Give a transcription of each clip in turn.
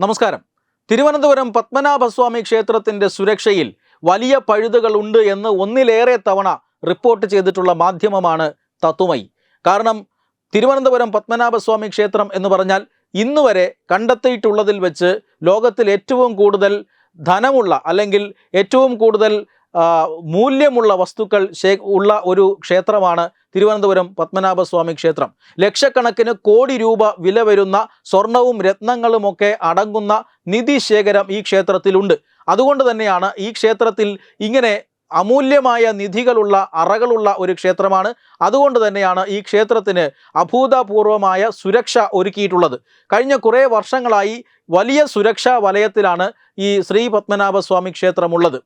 നമസ്കാരം. തിരുവനന്തപുരം പത്മനാഭസ്വാമി ക്ഷേത്രത്തിന്റെ സുരക്ഷയിൽ വലിയ പഴുതുകളുണ്ട് എന്ന് ഒന്നിലേറെ തവണ റിപ്പോർട്ട് ചെയ്തിട്ടുള്ള മാധ്യമമാണ് തത്തുമൈ. കാരണം തിരുവനന്തപുരം പത്മനാഭസ്വാമി ക്ഷേത്രം എന്ന് പറഞ്ഞാൽ ഇന്ന് വരെ കണ്ടെത്തിയിട്ടുള്ളതിൽ വെച്ച് ലോകത്തിൽ ഏറ്റവും കൂടുതൽ ധനമുള്ള അല്ലെങ്കിൽ ഏറ്റവും കൂടുതൽ മൂല്യമുള്ള വസ്തുക്കൾ ഉള്ള ഒരു ക്ഷേത്രമാണ് തിരുവനന്തപുരം പത്മനാഭസ്വാമി ക്ഷേത്രം. ലക്ഷക്കണക്കിന് കോടി രൂപ വില വരുന്ന സ്വർണവും രത്നങ്ങളുമൊക്കെ അടങ്ങുന്ന നിധി ശേഖരം ഈ ക്ഷേത്രത്തിലുണ്ട്. അതുകൊണ്ട് തന്നെയാണ് ഈ ക്ഷേത്രത്തിൽ ഇങ്ങനെ അമൂല്യമായ നിധികളുള്ള അറകളുള്ള ഒരു ക്ഷേത്രമാണ്. അതുകൊണ്ട് തന്നെയാണ് ഈ ക്ഷേത്രത്തിന് അഭൂതപൂർവമായ സുരക്ഷ ഒരുക്കിയിട്ടുള്ളത്. കഴിഞ്ഞ കുറേ വർഷങ്ങളായി വലിയ സുരക്ഷാ വലയത്തിലാണ് ഈ ശ്രീ പത്മനാഭസ്വാമി ക്ഷേത്രമുള്ളത്.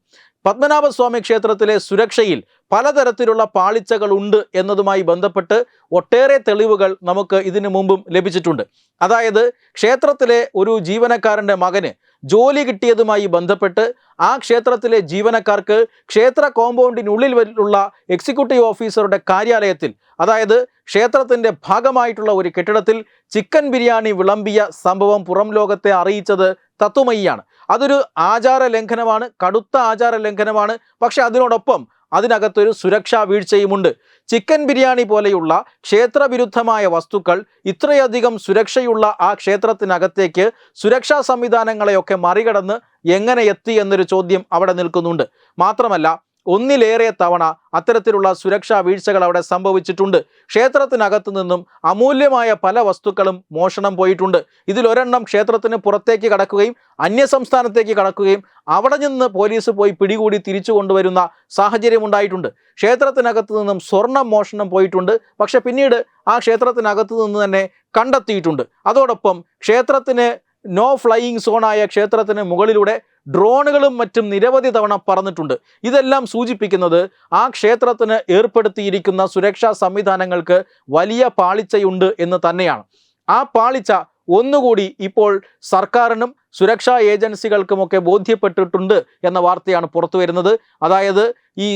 പത്മനാഭസ്വാമി ക്ഷേത്രത്തിലെ സുരക്ഷയിൽ പലതരത്തിലുള്ള പാളിച്ചകൾ ഉണ്ട് എന്നതുമായി ബന്ധപ്പെട്ട് ഒട്ടേറെ തെളിവുകൾ നമുക്ക് ഇതിനു മുമ്പും ലഭിച്ചിട്ടുണ്ട്. അതായത് ക്ഷേത്രത്തിലെ ഒരു ജീവനക്കാരന്റെ മകന് ജോലി കിട്ടിയതുമായി ബന്ധപ്പെട്ട് ആ ക്ഷേത്രത്തിലെ ജീവനക്കാർക്ക് ക്ഷേത്ര കോമ്പൗണ്ടിനുള്ളിൽ ഉള്ള എക്സിക്യൂട്ടീവ് ഓഫീസറുടെ കാര്യാലയത്തിൽ അതായത് ക്ഷേത്രത്തിന്റെ ഭാഗമായിട്ടുള്ള ഒരു കെട്ടിടത്തിൽ ചിക്കൻ ബിരിയാണി വിളമ്പിയ സംഭവം പുറം ലോകത്തെ അറിയിച്ചത് തത്വമയിയാണ് അതൊരു ആചാര ലംഘനമാണ് കടുത്ത ആചാര ലംഘനമാണ് പക്ഷെ അതിനോടൊപ്പം അതിനകത്തൊരു സുരക്ഷാ വീഴ്ചയുമുണ്ട്. ചിക്കൻ ബിരിയാണി പോലെയുള്ള ക്ഷേത്രവിരുദ്ധമായ വസ്തുക്കൾ ഇത്രയധികം സുരക്ഷയുള്ള ആ ക്ഷേത്രത്തിനകത്തേക്ക് സുരക്ഷാ സംവിധാനങ്ങളെയൊക്കെ മറികടന്ന് എങ്ങനെ എത്തി എന്നൊരു ചോദ്യം അവിടെ നിൽക്കുന്നുണ്ട്. മാത്രമല്ല ഒന്നിലേറെ തവണ അത്തരത്തിലുള്ള സുരക്ഷാ വീഴ്ചകൾ അവിടെ സംഭവിച്ചിട്ടുണ്ട്. ക്ഷേത്രത്തിനകത്തു നിന്നും അമൂല്യമായ പല വസ്തുക്കളും മോഷണം പോയിട്ടുണ്ട്. ഇതിലൊരെണ്ണം ക്ഷേത്രത്തിന് പുറത്തേക്ക് കടക്കുകയും അന്യസംസ്ഥാനത്തേക്ക് കടക്കുകയും അവിടെ നിന്ന് പോലീസ് പോയി പിടികൂടി തിരിച്ചു കൊണ്ടുവരുന്ന സാഹചര്യം ഉണ്ടായിട്ടുണ്ട്. ക്ഷേത്രത്തിനകത്ത് നിന്നും സ്വർണം മോഷണം പോയിട്ടുണ്ട്. പക്ഷെ പിന്നീട് ആ ക്ഷേത്രത്തിനകത്ത് നിന്ന് തന്നെ കണ്ടെത്തിയിട്ടുണ്ട്. അതോടൊപ്പം ക്ഷേത്രത്തിന് നോ ഫ്ലൈയിങ് സോണായ ക്ഷേത്രത്തിന് മുകളിലൂടെ ഡ്രോണുകളും മറ്റും നിരവധി തവണ പറന്നിട്ടുണ്ട്. ഇതെല്ലാം സൂചിപ്പിക്കുന്നത് ആ ക്ഷേത്രത്തിന് ഏർപ്പെടുത്തിയിരിക്കുന്ന സുരക്ഷാ സംവിധാനങ്ങൾക്ക് വലിയ പാളിച്ചയുണ്ട് എന്ന് തന്നെയാണ്. ആ പാളിച്ച ഒന്നുകൂടി ഇപ്പോൾ സർക്കാരിനും സുരക്ഷാ ഏജൻസികൾക്കുമൊക്കെ ബോധ്യപ്പെട്ടിട്ടുണ്ട് എന്ന വാർത്തയാണ് പുറത്തു വരുന്നത് അതായത് ഈ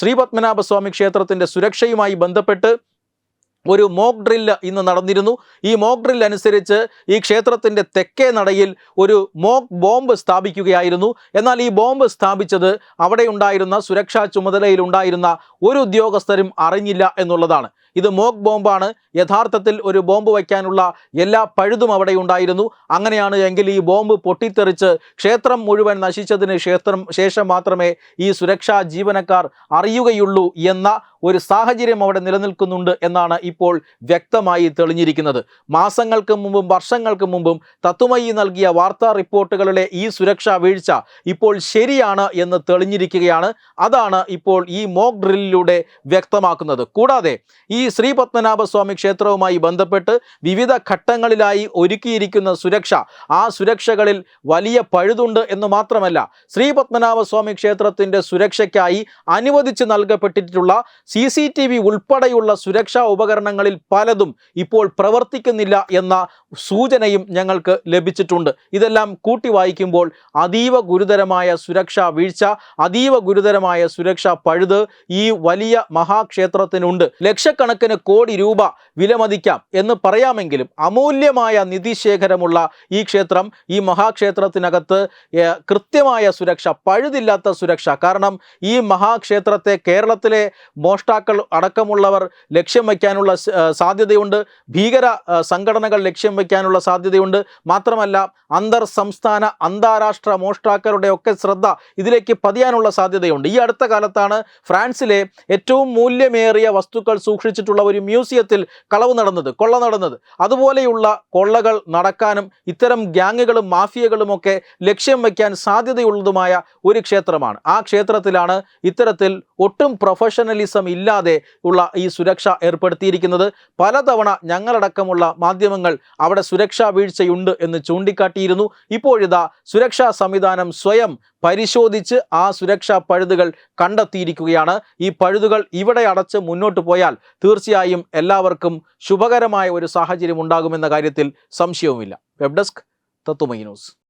ശ്രീപത്മനാഭസ്വാമി ക്ഷേത്രത്തിന്റെ സുരക്ഷയുമായി ബന്ധപ്പെട്ട് ഒരു മോക്ക് ഡ്രില്ല് ഇന്ന് നടന്നിരുന്നു. ഈ മോക്ക് ഡ്രിൽ അനുസരിച്ച് ഈ ക്ഷേത്രത്തിന്റെ തെക്കേ നടയിൽ ഒരു മോക്ക് ബോംബ് സ്ഥാപിക്കുകയായിരുന്നു. എന്നാൽ ഈ ബോംബ് സ്ഥാപിച്ചത് അവിടെ ഉണ്ടായിരുന്ന സുരക്ഷാ ചുമതലയിലുണ്ടായിരുന്ന ഒരു ഉദ്യോഗസ്ഥരും അറിഞ്ഞില്ല എന്നുള്ളതാണ്. ഇത് മോക്ക് ബോംബാണ് യഥാർത്ഥത്തിൽ ഒരു ബോംബ് വയ്ക്കാനുള്ള എല്ലാ പഴുതും അവിടെ ഉണ്ടായിരുന്നു. അങ്ങനെയാണ് എങ്കിൽ ഈ ബോംബ് പൊട്ടിത്തെറിച്ച് ക്ഷേത്രം മുഴുവൻ നശിച്ചതിന് ക്ഷേത്രം ശേഷം മാത്രമേ ഈ സുരക്ഷാ ജീവനക്കാർ അറിയുകയുള്ളൂ എന്ന ഒരു സാഹചര്യം അവിടെ നിലനിൽക്കുന്നുണ്ട് എന്നാണ് ഇപ്പോൾ വ്യക്തമായി തെളിഞ്ഞിരിക്കുന്നത്. മാസങ്ങൾക്ക് മുമ്പും വർഷങ്ങൾക്ക് മുമ്പും തത്വമയി നൽകിയ വാർത്താ റിപ്പോർട്ടുകളുടെ ഈ സുരക്ഷാ വീഴ്ച ഇപ്പോൾ ശരിയാണ് എന്ന് തെളിഞ്ഞിരിക്കുകയാണ്. അതാണ് ഇപ്പോൾ ഈ മോക്ക് ഡ്രില്ലിലൂടെ വ്യക്തമാക്കുന്നത്. കൂടാതെ ഈ ശ്രീപത്മനാഭസ്വാമി ക്ഷേത്രവുമായി ബന്ധപ്പെട്ട് വിവിധ ഘട്ടങ്ങളിലായി ഒരുക്കിയിരിക്കുന്ന സുരക്ഷ ആ സുരക്ഷകളിൽ വലിയ പഴുതുണ്ട് എന്ന് മാത്രമല്ല ശ്രീപത്മനാഭസ്വാമി ക്ഷേത്രത്തിന്റെ സുരക്ഷയ്ക്കായി അനുവദിച്ച് നൽകപ്പെട്ടിട്ടുള്ള സി സി ടി വി ഉൾപ്പെടെയുള്ള സുരക്ഷാ ഉപകരണങ്ങളിൽ പലതും ഇപ്പോൾ പ്രവർത്തിക്കുന്നില്ല എന്ന സൂചനയും ഞങ്ങൾക്ക് ലഭിച്ചിട്ടുണ്ട്. ഇതെല്ലാം കൂട്ടി വായിക്കുമ്പോൾ അതീവ ഗുരുതരമായ സുരക്ഷാ വീഴ്ച അതീവ ഗുരുതരമായ സുരക്ഷാ പഴുത് ഈ വലിയ മഹാക്ഷേത്രത്തിനുണ്ട്. ലക്ഷക്കണക്കിന് കോടി രൂപ വിലമതിക്കാം എന്ന് പറയാമെങ്കിലും അമൂല്യമായ നിധിശേഖരമുള്ള ഈ ക്ഷേത്രം ഈ മഹാക്ഷേത്രത്തിനകത്ത് കൃത്യമായ സുരക്ഷ പഴുതില്ലാത്ത സുരക്ഷ. കാരണം ഈ മഹാക്ഷേത്രത്തെ കേരളത്തിലെ മോഷ്ടാക്കൾ അടക്കമുള്ളവർ ലക്ഷ്യം വയ്ക്കാനുള്ള സാധ്യതയുണ്ട്. ഭീകര സംഘടനകൾ ലക്ഷ്യം വയ്ക്കാനുള്ള സാധ്യതയുണ്ട്. മാത്രമല്ല അന്തർ സംസ്ഥാന അന്താരാഷ്ട്ര മോഷ്ടാക്കളുടെ ഒക്കെ ശ്രദ്ധ ഇതിലേക്ക് പതിയാനുള്ള സാധ്യതയുണ്ട്. ഈ അടുത്ത കാലത്താണ് ഫ്രാൻസിലെ ഏറ്റവും മൂല്യമേറിയ വസ്തുക്കൾ സൂക്ഷിച്ചിട്ടുള്ള ഒരു മ്യൂസിയത്തിൽ കളവ് നടന്നത് കൊള്ള നടന്നത്. അതുപോലെയുള്ള കൊള്ളകൾ നടക്കാനും ഇത്തരം ഗ്യാങ്ങുകളും മാഫിയകളും ഒക്കെ ലക്ഷ്യം വയ്ക്കാൻ സാധ്യതയുള്ളതുമായ ഒരു ക്ഷേത്രമാണ്. ആ ക്ഷേത്രത്തിലാണ് ഇത്തരത്തിൽ ഒട്ടും പ്രൊഫഷണലിസം ഇല്ലാതെ ഉള്ള ഈ സുരക്ഷ ഏർപ്പെടുത്തിയിരിക്കുന്നത്. പലതവണ ഞങ്ങളടക്കമുള്ള മാധ്യമങ്ങൾ അവിടെ സുരക്ഷാ വീഴ്ചയുണ്ട് എന്ന് ചൂണ്ടിക്കാട്ടിയിരുന്നു. ഇപ്പോഴിതാ സുരക്ഷാ സംവിധാനം സ്വയം പരിശോധിച്ച് ആ സുരക്ഷാ പഴുതുകൾ കണ്ടെത്തിയിരിക്കുകയാണ്. ഈ പഴുതുകൾ ഇവിടെ അടച്ച് മുന്നോട്ട് പോയാൽ തീർച്ചയായും എല്ലാവർക്കും ശുഭകരമായ ഒരു സാഹചര്യം ഉണ്ടാകുമെന്ന കാര്യത്തിൽ സംശയവുമില്ല. Web desk Tathwamayi news.